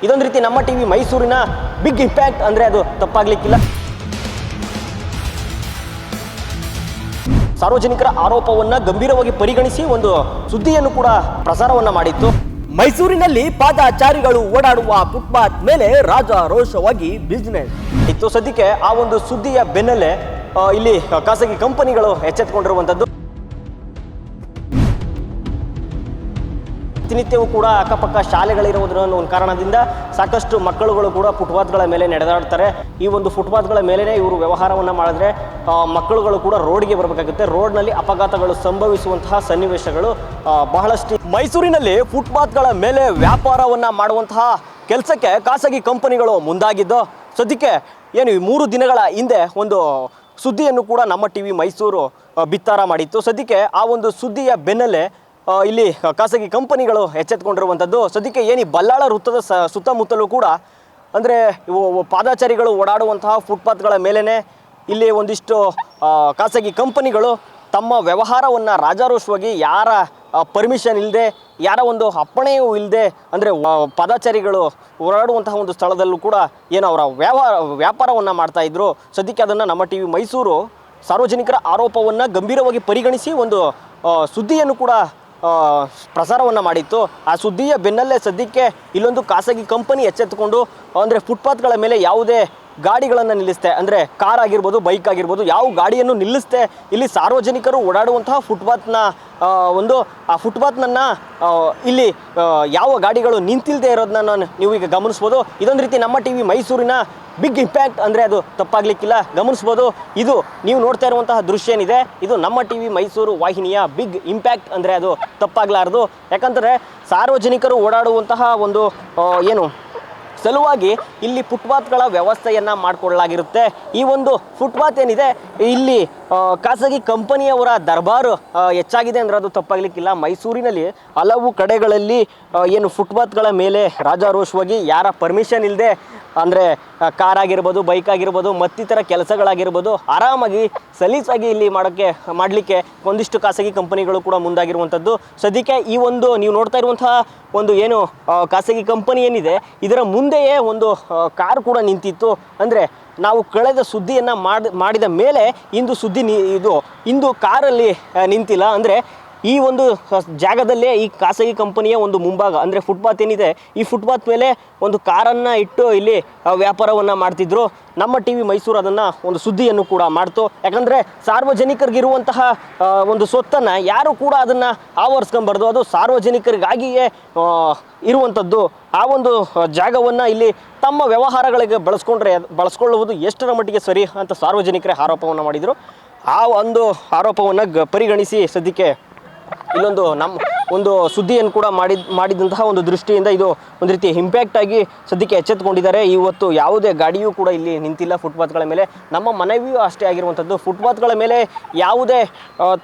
ಇದೊಂದು ರೀತಿ ನಮ್ಮ ಟಿವಿ ಮೈಸೂರಿನ ಬಿಗ್ ಇಂಪ್ಯಾಕ್ಟ್ ಅಂದರೆ ಅದು ತಪ್ಪಾಗ್ಲಿಕ್ಕಿಲ್ಲ. ಸಾರ್ವಜನಿಕರ ಆರೋಪವನ್ನ ಗಂಭೀರವಾಗಿ ಪರಿಗಣಿಸಿ ಒಂದು ಸುದ್ದಿಯನ್ನು ಕೂಡ ಪ್ರಸಾರವನ್ನ ಮಾಡಿತ್ತು. ಮೈಸೂರಿನಲ್ಲಿ ಪಾದಚಾರಿಗಳು ಓಡಾಡುವ ಫುಟ್ಪಾತ್ ಮೇಲೆ ರಾಜಾರೋಷವಾಗಿ ಬಿಸ್ನೆಸ್ ಇತ್ತು. ಸದ್ಯಕ್ಕೆ ಆ ಒಂದು ಸುದ್ದಿಯ ಬೆನ್ನಲ್ಲೇ ಇಲ್ಲಿ ಖಾಸಗಿ ಕಂಪನಿಗಳು ಎಚ್ಚೆತ್ತುಕೊಂಡಿರುವಂಥದ್ದು ಪ್ರತಿನಿತ್ಯವೂ ಕೂಡ ಅಕ್ಕಪಕ್ಕ ಶಾಲೆಗಳಿರುವುದರ ಒಂದು ಕಾರಣದಿಂದ ಸಾಕಷ್ಟು ಮಕ್ಕಳುಗಳು ಕೂಡ ಫುಟ್ಪಾತ್ಗಳ ಮೇಲೆ ನಡೆದಾಡ್ತಾರೆ. ಈ ಒಂದು ಫುಟ್ಪಾತ್ಗಳ ಮೇಲೇ ಇವರು ವ್ಯವಹಾರವನ್ನು ಮಾಡಿದ್ರೆ ಮಕ್ಕಳುಗಳು ಕೂಡ ರೋಡ್ಗೆ ಬರಬೇಕಾಗುತ್ತೆ. ರೋಡ್ನಲ್ಲಿ ಅಪಘಾತಗಳು ಸಂಭವಿಸುವಂತಹ ಸನ್ನಿವೇಶಗಳು ಬಹಳಷ್ಟು ಮೈಸೂರಿನಲ್ಲಿ ಫುಟ್ಪಾತ್ಗಳ ಮೇಲೆ ವ್ಯಾಪಾರವನ್ನು ಮಾಡುವಂತಹ ಕೆಲಸಕ್ಕೆ ಖಾಸಗಿ ಕಂಪನಿಗಳು ಮುಂದಾಗಿದ್ದು, ಸದ್ಯಕ್ಕೆ ಏನು ಈ ಮೂರು ದಿನಗಳ ಹಿಂದೆ ಒಂದು ಸುದ್ದಿಯನ್ನು ಕೂಡ ನಮ್ಮ ಟಿ ವಿ ಮೈಸೂರು ಬಿತ್ತಾರ ಮಾಡಿತ್ತು. ಸದ್ಯಕ್ಕೆ ಆ ಒಂದು ಸುದ್ದಿಯ ಬೆನ್ನಲ್ಲೇ ಇಲ್ಲಿ ಖಾಸಗಿ ಕಂಪನಿಗಳು ಎಚ್ಚೆತ್ಕೊಂಡಿರುವಂಥದ್ದು. ಸದ್ಯಕ್ಕೆ ಏನು ಬಲ್ಲಾಳ ವೃತ್ತದ ಸ, ಸುತ್ತಮುತ್ತಲೂ ಕೂಡ, ಅಂದರೆ ಪಾದಾಚಾರಿಗಳು ಓಡಾಡುವಂತಹ ಫುಟ್ಪಾತ್ಗಳ ಮೇಲೇ ಇಲ್ಲಿ ಒಂದಿಷ್ಟು ಖಾಸಗಿ ಕಂಪನಿಗಳು ತಮ್ಮ ವ್ಯವಹಾರವನ್ನು ರಾಜಾರೋಷವಾಗಿ ಯಾರ ಪರ್ಮಿಷನ್ ಇಲ್ಲದೆ ಯಾರ ಒಂದು ಅಪ್ಪಣೆಯೂ ಇಲ್ಲದೆ ಅಂದರೆ ಪಾದಾಚಾರಿಗಳು ಓಡಾಡುವಂತಹ ಒಂದು ಸ್ಥಳದಲ್ಲೂ ಕೂಡ ಏನು ಅವರ ವ್ಯವಹಾರ, ವ್ಯಾಪಾರವನ್ನು ಮಾಡ್ತಾಯಿದ್ರು ಸದ್ಯಕ್ಕೆ ಅದನ್ನು ನಮ್ಮ ಟಿ ವಿ ಮೈಸೂರು ಸಾರ್ವಜನಿಕರ ಆರೋಪವನ್ನು ಗಂಭೀರವಾಗಿ ಪರಿಗಣಿಸಿ ಒಂದು ಸುದ್ದಿಯನ್ನು ಕೂಡ ಪ್ರಸಾರವನ್ನು ಮಾಡಿತ್ತು. ಆ ಸುದ್ದಿಯ ಬೆನ್ನಲ್ಲೇ ಸದ್ಯಕ್ಕೆ ಇಲ್ಲೊಂದು ಖಾಸಗಿ ಕಂಪನಿ ಎಚ್ಚೆತ್ತುಕೊಂಡು ಅಂದರೆ ಫುಟ್ಪಾತ್ಗಳ ಮೇಲೆ ಯಾವುದೇ ಗಾಡಿಗಳನ್ನು ನಿಲ್ಲಿಸ್ತೆ. ಅಂದರೆ ಕಾರ್ ಆಗಿರ್ಬೋದು, ಬೈಕ್ ಆಗಿರ್ಬೋದು, ಯಾವ ಗಾಡಿಯನ್ನು ನಿಲ್ಲಿಸ್ತೆ. ಇಲ್ಲಿ ಸಾರ್ವಜನಿಕರು ಓಡಾಡುವಂತಹ ಫುಟ್ಪಾತ್ನ ಒಂದು, ಆ ಫುಟ್ಪಾತ್ನನ್ನು ಇಲ್ಲಿ ಯಾವ ಗಾಡಿಗಳು ನಿಂತಿಲ್ಲದೆ ಇರೋದನ್ನ ನಾನು ನೀವು ಈಗ ಗಮನಿಸ್ಬೋದು. ಇದೊಂದು ರೀತಿ ನಮ್ಮ ಟಿ ವಿ ಮೈಸೂರಿನ ಬಿಗ್ ಇಂಪ್ಯಾಕ್ಟ್ ಅಂದರೆ ಅದು ತಪ್ಪಾಗಲಿಕ್ಕಿಲ್ಲ. ಗಮನಿಸ್ಬೋದು, ಇದು ನೀವು ನೋಡ್ತಾ ಇರುವಂತಹ ದೃಶ್ಯ ಏನಿದೆ, ಇದು ನಮ್ಮ ಟಿ ವಿ ಮೈಸೂರು ವಾಹಿನಿಯ ಬಿಗ್ ಇಂಪ್ಯಾಕ್ಟ್ ಅಂದರೆ ಅದು ತಪ್ಪಾಗಲಾರದು. ಯಾಕಂದರೆ ಸಾರ್ವಜನಿಕರು ಓಡಾಡುವಂತಹ ಒಂದು ಏನು ಸಲುವಾಗಿ ಇಲ್ಲಿ ಫುಟ್ಪಾತ್ಗಳ ವ್ಯವಸ್ಥೆಯನ್ನು ಮಾಡಿಕೊಳ್ಳಲಾಗಿರುತ್ತೆ. ಈ ಒಂದು ಫುಟ್ಪಾತ್ ಏನಿದೆ, ಇಲ್ಲಿ ಖಾಸಗಿ ಕಂಪನಿಯವರ ದರ್ಬಾರು ಹೆಚ್ಚಾಗಿದೆ ಅಂದರೆ ಅದು ತಪ್ಪಾಗಲಿಕ್ಕಿಲ್ಲ. ಮೈಸೂರಿನಲ್ಲಿ ಹಲವು ಕಡೆಗಳಲ್ಲಿ ಏನು ಫುಟ್ಪಾತ್ಗಳ ಮೇಲೆ ರಾಜಾರೋಷವಾಗಿ ಯಾರ ಪರ್ಮಿಷನ್ ಇಲ್ಲದೆ ಅಂದರೆ ಕಾರ್ ಆಗಿರ್ಬೋದು ಬೈಕ್ ಆಗಿರ್ಬೋದು, ಮತ್ತಿತರ ಕೆಲಸಗಳಾಗಿರ್ಬೋದು, ಆರಾಮಾಗಿ, ಸಲೀಸಾಗಿ ಇಲ್ಲಿ ಮಾಡೋಕ್ಕೆ, ಮಾಡಲಿಕ್ಕೆ ಒಂದಿಷ್ಟು ಖಾಸಗಿ ಕಂಪನಿಗಳು ಕೂಡ ಮುಂದಾಗಿರುವಂಥದ್ದು. ಸದ್ಯಕ್ಕೆ ಈ ಒಂದು, ನೀವು ನೋಡ್ತಾ ಇರುವಂತಹ ಒಂದು ಏನು ಖಾಸಗಿ ಕಂಪನಿ ಏನಿದೆ, ಇದರ ಮುಂದೆಯೇ ಒಂದು ಕಾರ್ ಕೂಡ ನಿಂತಿತ್ತು. ಅಂದರೆ ನಾವು ಕಳೆದ ಸುದ್ದಿಯನ್ನು ಮಾಡಿ, ಮಾಡಿದ ಮೇಲೆ ಇಂದು ಸುದ್ದಿ ನಿ, ಇದು, ಇಂದು ಕಾರಲ್ಲಿ ನಿಂತಿಲ್ಲ. ಅಂದರೆ ಈ ಒಂದು ಜಾಗದಲ್ಲೇ ಈ ಖಾಸಗಿ ಕಂಪನಿಯ ಒಂದು ಮುಂಭಾಗ, ಅಂದರೆ ಫುಟ್ಪಾತ್ ಏನಿದೆ, ಈ ಫುಟ್ಪಾತ್ ಮೇಲೆ ಒಂದು ಕಾರನ್ನು ಇಟ್ಟು ಇಲ್ಲಿ ವ್ಯಾಪಾರವನ್ನು ಮಾಡ್ತಿದ್ರು. ನಮ್ಮ ಟಿ ವಿ ಮೈಸೂರು ಅದನ್ನು ಒಂದು ಸುದ್ದಿಯನ್ನು ಕೂಡ ಮಾಡ್ತು. ಯಾಕಂದರೆ ಸಾರ್ವಜನಿಕರಿಗಿರುವಂತಹ ಒಂದು ಸ್ವತ್ತನ್ನು ಯಾರು ಕೂಡ ಅದನ್ನು ಆವರಿಸ್ಕೊಂಬಾರ್ದು. ಅದು ಸಾರ್ವಜನಿಕರಿಗಾಗಿಯೇ ಇರುವಂಥದ್ದು ಆ ಒಂದು ಜಾಗವನ್ನು ಇಲ್ಲಿ ತಮ್ಮ ವ್ಯವಹಾರಗಳಿಗೆ ಬಳಸ್ಕೊಂಡ್ರೆ, ಬಳಸ್ಕೊಳ್ಳುವುದು ಎಷ್ಟರ ಮಟ್ಟಿಗೆ ಸರಿ ಅಂತ ಸಾರ್ವಜನಿಕರೇ ಆರೋಪವನ್ನು ಮಾಡಿದರು. ಆ ಒಂದು ಆರೋಪವನ್ನು ಪರಿಗಣಿಸಿ ಸದ್ಯಕ್ಕೆ ಇಲ್ಲೊಂದು ನಮ್ಮ ಒಂದು ಸುದ್ದಿಯನ್ನು ಕೂಡ ಮಾಡಿದ, ಮಾಡಿದಂತಹ ಒಂದು ದೃಷ್ಟಿಯಿಂದ ಇದು ಒಂದು ರೀತಿ ಇಂಪ್ಯಾಕ್ಟ್ ಆಗಿ ಸದ್ಯಕ್ಕೆ ಎಚ್ಚೆತ್ತುಕೊಂಡಿದ್ದಾರೆ ಇವತ್ತು ಯಾವುದೇ ಗಾಡಿಯೂ ಕೂಡ ಇಲ್ಲಿ ನಿಂತಿಲ್ಲ ಫುಟ್ಪಾತ್ಗಳ ಮೇಲೆ. ನಮ್ಮ ಮನವಿಯೂ ಅಷ್ಟೇ ಆಗಿರುವಂಥದ್ದು. ಫುಟ್ಪಾತ್ಗಳ ಮೇಲೆ ಯಾವುದೇ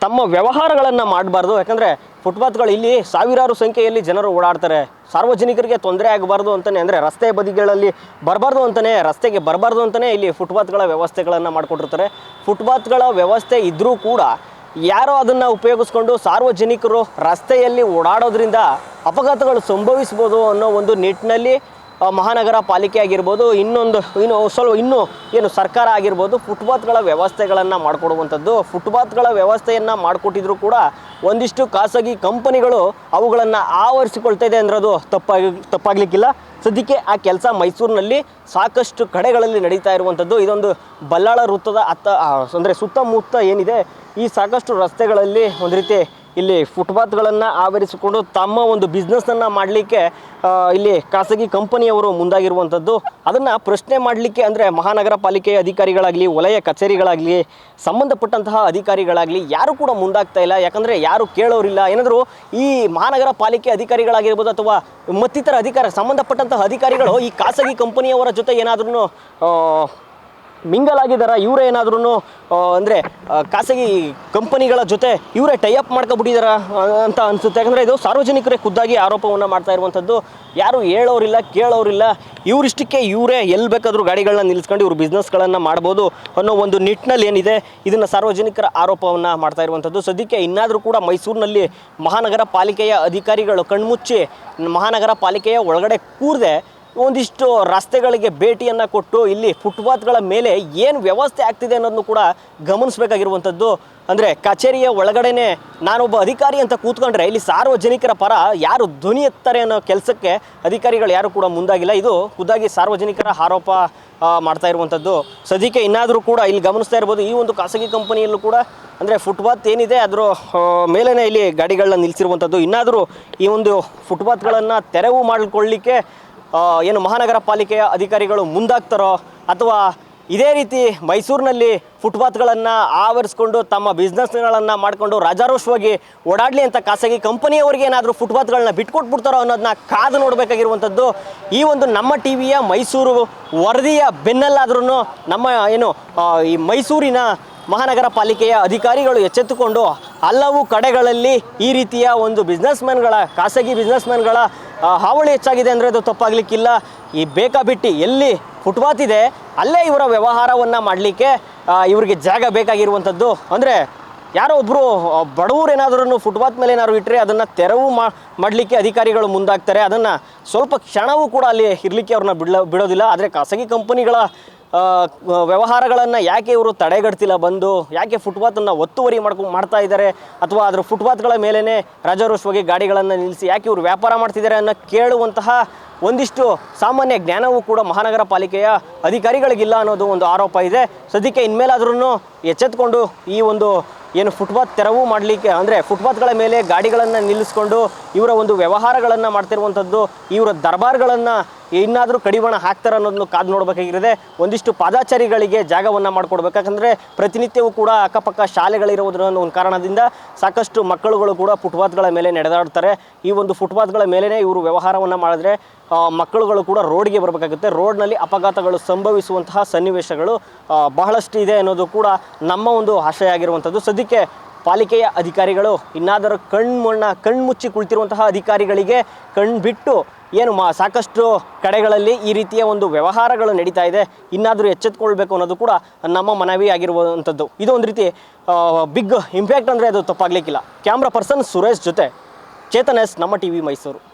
ತಮ್ಮ ವ್ಯವಹಾರಗಳನ್ನು ಮಾಡಬಾರ್ದು. ಯಾಕಂದರೆ ಫುಟ್ಪಾತ್ಗಳು ಇಲ್ಲಿ ಸಾವಿರಾರು ಸಂಖ್ಯೆಯಲ್ಲಿ ಜನರು ಓಡಾಡ್ತಾರೆ. ಸಾರ್ವಜನಿಕರಿಗೆ ತೊಂದರೆ ಆಗಬಾರ್ದು ಅಂತಲೇ ಅಂದರೆ ರಸ್ತೆ ಬದಿಗಳಲ್ಲಿ ಬರಬಾರ್ದು ಅಂತಲೇ ರಸ್ತೆಗೆ ಬರಬಾರ್ದು ಅಂತಲೇ ಇಲ್ಲಿ ಫುಟ್ಪಾತ್ಗಳ ವ್ಯವಸ್ಥೆಗಳನ್ನು ಮಾಡಿಕೊಟ್ಟಿರ್ತಾರೆ. ಫುಟ್ಪಾತ್ಗಳ ವ್ಯವಸ್ಥೆ ಇದ್ದರೂ ಕೂಡ ಯಾರೋ ಅದನ್ನು ಉಪಯೋಗಿಸ್ಕೊಂಡು ಸಾರ್ವಜನಿಕರು ರಸ್ತೆಯಲ್ಲಿ ಓಡಾಡೋದ್ರಿಂದ ಅಪಘಾತಗಳು ಸಂಭವಿಸ್ಬೋದು ಅನ್ನೋ ಒಂದು ನಿಟ್ಟಿನಲ್ಲಿ ಮಹಾನಗರ ಪಾಲಿಕೆ ಆಗಿರ್ಬೋದು, ಇನ್ನೊಂದು, ಇನ್ನು ಸ್ವಲ್ಪ ಇನ್ನೂ ಏನು ಸರ್ಕಾರ ಆಗಿರ್ಬೋದು, ಫುಟ್ಪಾತ್ಗಳ ವ್ಯವಸ್ಥೆಗಳನ್ನು ಮಾಡಿಕೊಡುವಂಥದ್ದು. ಫುಟ್ಪಾತ್ಗಳ ವ್ಯವಸ್ಥೆಯನ್ನು ಮಾಡಿಕೊಟ್ಟಿದ್ರು ಕೂಡ ಒಂದಿಷ್ಟು ಖಾಸಗಿ ಕಂಪನಿಗಳು ಅವುಗಳನ್ನು ಆವರಿಸಿಕೊಳ್ತಾ ಇದೆ ಅದು ತಪ್ಪಾಗಿ, ತಪ್ಪಾಗಲಿಕ್ಕಿಲ್ಲ. ಸದ್ಯಕ್ಕೆ ಆ ಕೆಲಸ ಮೈಸೂರಿನಲ್ಲಿ ಸಾಕಷ್ಟು ಕಡೆಗಳಲ್ಲಿ ನಡೀತಾ ಇರುವಂಥದ್ದು. ಇದೊಂದು ಬಲ್ಲಾಳ ವೃತ್ತದ ಅತ್ತ ಅಂದರೆ ಸುತ್ತಮುತ್ತ ಏನಿದೆ, ಈ ಸಾಕಷ್ಟು ರಸ್ತೆಗಳಲ್ಲಿ ಒಂದು ರೀತಿ ಇಲ್ಲಿ ಫುಟ್ಪಾತ್ಗಳನ್ನು ಆವರಿಸಿಕೊಂಡು ತಮ್ಮ ಒಂದು ಬಿಸ್ನೆಸ್ಸನ್ನು ಮಾಡಲಿಕ್ಕೆ ಇಲ್ಲಿ ಖಾಸಗಿ ಕಂಪನಿಯವರು ಮುಂದಾಗಿರುವಂಥದ್ದು. ಅದನ್ನು ಪ್ರಶ್ನೆ ಮಾಡಲಿಕ್ಕೆ ಅಂದರೆ ಮಹಾನಗರ ಪಾಲಿಕೆಯ ಅಧಿಕಾರಿಗಳಾಗಲಿ, ವಲಯ ಕಚೇರಿಗಳಾಗಲಿ, ಸಂಬಂಧಪಟ್ಟಂತಹ ಅಧಿಕಾರಿಗಳಾಗಲಿ ಯಾರು ಕೂಡ ಮುಂದಾಗ್ತಾ ಇಲ್ಲ. ಯಾಕಂದರೆ ಯಾರು ಕೇಳೋರಿಲ್ಲ. ಏನಾದರೂ ಈ ಮಹಾನಗರ ಪಾಲಿಕೆ ಅಧಿಕಾರಿಗಳಾಗಿರ್ಬೋದು ಅಥವಾ ಮತ್ತಿತರ ಅಧಿಕಾರ, ಸಂಬಂಧಪಟ್ಟಂತಹ ಅಧಿಕಾರಿಗಳು ಈ ಖಾಸಗಿ ಕಂಪನಿಯವರ ಜೊತೆ ಏನಾದ್ರೂ ಮಿಂಗಲ್ ಆಗಿದಾರ ಇವರೇ ಏನಾದ್ರೂ ಅಂದರೆ ಖಾಸಗಿ ಕಂಪನಿಗಳ ಜೊತೆ ಇವರೇ ಟೈಅಪ್ ಮಾಡ್ಕೊಬಿಟ್ಟಿದಾರ ಅಂತ ಅನಿಸುತ್ತೆ. ಯಾಕಂದರೆ ಇದು ಸಾರ್ವಜನಿಕರೇ ಖುದ್ದಾಗಿ ಆರೋಪವನ್ನು ಮಾಡ್ತಾ ಇರುವಂಥದ್ದು. ಯಾರು ಹೇಳೋರಿಲ್ಲ, ಕೇಳೋರಿಲ್ಲ, ಇವರಿಷ್ಟಕ್ಕೆ ಇವರೇ ಎಲ್ಲಿ ಬೇಕಾದರೂ ಗಾಡಿಗಳನ್ನ ನಿಲ್ಲಿಸ್ಕೊಂಡು ಇವ್ರು ಬಿಸ್ನೆಸ್ಗಳನ್ನು ಮಾಡ್ಬೋದು ಅನ್ನೋ ಒಂದು ನಿಟ್ಟಿನಲ್ಲಿ ಏನಿದೆ, ಇದನ್ನು ಸಾರ್ವಜನಿಕರ ಆರೋಪವನ್ನು ಮಾಡ್ತಾ ಇರುವಂಥದ್ದು. ಸದ್ಯಕ್ಕೆ ಇನ್ನಾದರೂ ಕೂಡ ಮೈಸೂರಿನಲ್ಲಿ ಮಹಾನಗರ ಪಾಲಿಕೆಯ ಅಧಿಕಾರಿಗಳು ಕಣ್ಮುಚ್ಚಿ ಮಹಾನಗರ ಪಾಲಿಕೆಯ ಒಳಗಡೆ ಕೂರದೆ ಒಂದಿಷ್ಟು ರಸ್ತೆಗಳಿಗೆ ಭೇಟಿಯನ್ನು ಕೊಟ್ಟು ಇಲ್ಲಿ ಫುಟ್ಪಾತ್ಗಳ ಮೇಲೆ ಏನು ವ್ಯವಸ್ಥೆ ಆಗ್ತಿದೆ ಅನ್ನೋದನ್ನು ಕೂಡ ಗಮನಿಸಬೇಕಾಗಿರುವಂಥದ್ದು. ಅಂದರೆ ಕಚೇರಿಯ ಒಳಗಡೆನೆ ನಾನೊಬ್ಬ ಅಧಿಕಾರಿ ಅಂತ ಕೂತ್ಕೊಂಡ್ರೆ ಇಲ್ಲಿ ಸಾರ್ವಜನಿಕರ ಪರ ಯಾರು ಧ್ವನಿ ಎತ್ತಾರೆ ಅನ್ನೋ ಕೆಲಸಕ್ಕೆ ಅಧಿಕಾರಿಗಳು ಯಾರು ಕೂಡ ಮುಂದಾಗಿಲ್ಲ. ಇದು ಖುದ್ದಾಗಿ ಸಾರ್ವಜನಿಕರ ಆರೋಪ ಮಾಡ್ತಾ ಇರುವಂಥದ್ದು. ಸದ್ಯಕ್ಕೆ ಇನ್ನಾದರೂ ಕೂಡ ಇಲ್ಲಿ ಗಮನಿಸ್ತಾ ಇರ್ಬೋದು. ಈ ಒಂದು ಖಾಸಗಿ ಕಂಪನಿಯಲ್ಲೂ ಕೂಡ ಅಂದರೆ ಫುಟ್ಪಾತ್ ಏನಿದೆ ಅದರ ಮೇಲೇ ಇಲ್ಲಿ ಗಾಡಿಗಳನ್ನ ನಿಲ್ಲಿಸಿರುವಂಥದ್ದು ಇನ್ನಾದರೂ ಈ ಒಂದು ಫುಟ್ಪಾತ್ಗಳನ್ನು ತೆರವು ಮಾಡಿಕೊಳ್ಳಿಕ್ಕೆ ಏನು ಮಹಾನಗರ ಪಾಲಿಕೆಯ ಅಧಿಕಾರಿಗಳು ಮುಂದಾಗ್ತಾರೋ ಅಥವಾ ಇದೇ ರೀತಿ ಮೈಸೂರಿನಲ್ಲಿ ಫುಟ್ಪಾತ್ಗಳನ್ನು ಆವರಿಸ್ಕೊಂಡು ತಮ್ಮ ಬಿಸ್ನೆಸ್ಗಳನ್ನು ಮಾಡಿಕೊಂಡು ರಾಜಾರೋಷವಾಗಿ ಓಡಾಡಲಿ ಅಂತ ಖಾಸಗಿ ಕಂಪನಿಯವರಿಗೆ ಏನಾದರೂ ಫುಟ್ಪಾತ್ಗಳನ್ನ ಬಿಟ್ಕೊಟ್ಬಿಡ್ತಾರೋ ಅನ್ನೋದನ್ನ ಕಾದು ನೋಡಬೇಕಾಗಿರುವಂಥದ್ದು ಈ ಒಂದು ನಮ್ಮ ಟಿ ವಿಯ ಮೈಸೂರು ವರದಿಯ ಬೆನ್ನಲ್ಲಾದ್ರೂ ನಮ್ಮ ಏನು ಈ ಮೈಸೂರಿನ ಮಹಾನಗರ ಪಾಲಿಕೆಯ ಅಧಿಕಾರಿಗಳು ಎಚ್ಚೆತ್ತುಕೊಂಡು ಹಲವು ಕಡೆಗಳಲ್ಲಿ ಈ ರೀತಿಯ ಒಂದು ಬಿಸ್ನೆಸ್ಮ್ಯಾನ್ಗಳ, ಖಾಸಗಿ ಬಿಸ್ನೆಸ್ಮ್ಯಾನ್ಗಳ ಹಾವಳಿ ಹೆಚ್ಚಾಗಿದೆ ಅಂದರೆ ಅದು ತಪ್ಪಾಗಲಿಕ್ಕಿಲ್ಲ. ಈ ಬೇಕಾಬಿಟ್ಟಿ ಎಲ್ಲಿ ಫುಟ್ಪಾತ್ ಇದೆ, ಅಲ್ಲೇ ಇವರ ವ್ಯವಹಾರವನ್ನು ಮಾಡಲಿಕ್ಕೆ ಇವರಿಗೆ ಜಾಗ ಬೇಕಾಗಿರುವಂಥದ್ದು. ಅಂದರೆ ಯಾರೋ ಒಬ್ಬರು ಬಡವರು ಏನಾದರೂ ಫುಟ್ಪಾತ್ ಮೇಲೆ ಏನಾದ್ರು ಇಟ್ಟರೆ ಅದನ್ನು ತೆರವು ಮಾಡಲಿಕ್ಕೆ ಅಧಿಕಾರಿಗಳು ಮುಂದಾಗ್ತಾರೆ. ಅದನ್ನು ಸ್ವಲ್ಪ ಕ್ಷಣವೂ ಕೂಡ ಅಲ್ಲಿ ಇರಲಿಕ್ಕೆ ಅವ್ರನ್ನ ಬಿಡಲ, ಬಿಡೋದಿಲ್ಲ. ಆದರೆ ಖಾಸಗಿ ಕಂಪನಿಗಳ ವ್ಯವಹಾರಗಳನ್ನು ಯಾಕೆ ಇವರು ತಡೆಗಟ್ತಿಲ್ಲ ಬಂದು? ಯಾಕೆ ಫುಟ್ಪಾತನ್ನು ಒತ್ತುವರಿ ಮಾಡ್ಕೊ, ಮಾಡ್ತಾ ಇದ್ದಾರೆ ಅಥವಾ ಅದರ ಫುಟ್ಪಾತ್ಗಳ ಮೇಲೇ ರಾಜಾರೋಷವಾಗಿ ಗಾಡಿಗಳನ್ನು ನಿಲ್ಲಿಸಿ ಯಾಕೆ ಇವರು ವ್ಯಾಪಾರ ಮಾಡ್ತಿದ್ದಾರೆ ಅನ್ನೋ ಕೇಳುವಂತಹ ಒಂದಿಷ್ಟು ಸಾಮಾನ್ಯ ಜ್ಞಾನವೂ ಕೂಡ ಮಹಾನಗರ ಪಾಲಿಕೆಯ ಅಧಿಕಾರಿಗಳಿಗಿಲ್ಲ ಅನ್ನೋದು ಒಂದು ಆರೋಪ ಇದೆ. ಸದ್ಯಕ್ಕೆ ಇನ್ಮೇಲಾದ್ರೂ ಎಚ್ಚೆತ್ಕೊಂಡು ಈ ಒಂದು ಏನು ಫುಟ್ಪಾತ್ ತೆರವು ಮಾಡಲಿಕ್ಕೆ, ಅಂದರೆ ಫುಟ್ಪಾತ್ಗಳ ಮೇಲೆ ಗಾಡಿಗಳನ್ನು ನಿಲ್ಲಿಸ್ಕೊಂಡು ಇವರ ಒಂದು ವ್ಯವಹಾರಗಳನ್ನು ಮಾಡ್ತಿರುವಂಥದ್ದು, ಇವರ ದರ್ಬಾರ್ಗಳನ್ನು ಇನ್ನಾದರೂ ಕಡಿವಾಣ ಹಾಕ್ತಾರೆ ಅನ್ನೋದನ್ನು ಕಾದು ನೋಡಬೇಕಾಗಿರುತ್ತೆ ಒಂದಿಷ್ಟು ಪಾದಾಚಾರಿಗಳಿಗೆ ಜಾಗವನ್ನು ಮಾಡಿಕೊಡ್ಬೇಕು. ಯಾಕಂದರೆ ಪ್ರತಿನಿತ್ಯವೂ ಕೂಡ ಅಕ್ಕಪಕ್ಕ ಶಾಲೆಗಳಿರುವುದರ ಒಂದು ಕಾರಣದಿಂದ ಸಾಕಷ್ಟು ಮಕ್ಕಳುಗಳು ಕೂಡ ಫುಟ್ಪಾತ್ಗಳ ಮೇಲೆ ನಡೆದಾಡ್ತಾರೆ. ಈ ಒಂದು ಫುಟ್ಪಾತ್ಗಳ ಮೇಲೇ ಇವರು ವ್ಯವಹಾರವನ್ನು ಮಾಡಿದ್ರೆ ಮಕ್ಕಳುಗಳು ಕೂಡ ರೋಡ್ಗೆ ಬರಬೇಕಾಗುತ್ತೆ. ರೋಡ್ನಲ್ಲಿ ಅಪಘಾತಗಳು ಸಂಭವಿಸುವಂತಹ ಸನ್ನಿವೇಶಗಳು ಬಹಳಷ್ಟು ಇದೆ ಅನ್ನೋದು ಕೂಡ ನಮ್ಮ ಒಂದು ಆಶಯ ಆಗಿರುವಂಥದ್ದು. ಸದ್ಯಕ್ಕೆ ಪಾಲಿಕೆಯ ಅಧಿಕಾರಿಗಳು ಇನ್ನಾದರೂ ಕಣ್ಮಣ್ಣ ಕಣ್ಮುಚ್ಚಿ ಕುಳಿತಿರುವಂತಹ ಅಧಿಕಾರಿಗಳಿಗೆ ಕಣ್ಣು ಬಿಟ್ಟು ಏನು ಮಾ ಸಾಕಷ್ಟು ಕಡೆಗಳಲ್ಲಿ ಈ ರೀತಿಯ ಒಂದು ವ್ಯವಹಾರಗಳು ನಡೀತಾ ಇದೆ, ಇನ್ನಾದರೂ ಎಚ್ಚೆತ್ಕೊಳ್ಬೇಕು ಅನ್ನೋದು ಕೂಡ ನಮ್ಮ ಮನವಿ ಆಗಿರುವಂಥದ್ದು. ಇದು ಒಂದು ರೀತಿ ಬಿಗ್ ಇಂಪ್ಯಾಕ್ಟ್ ಅಂದರೆ ಅದು ತಪ್ಪಾಗಲಿಕ್ಕಿಲ್ಲ. ಕ್ಯಾಮ್ರಾ ಪರ್ಸನ್ ಸುರೇಶ್ ಜೊತೆ ಚೇತನ್ ಎಸ್, ನಮ್ಮ ಟಿ ಮೈಸೂರು.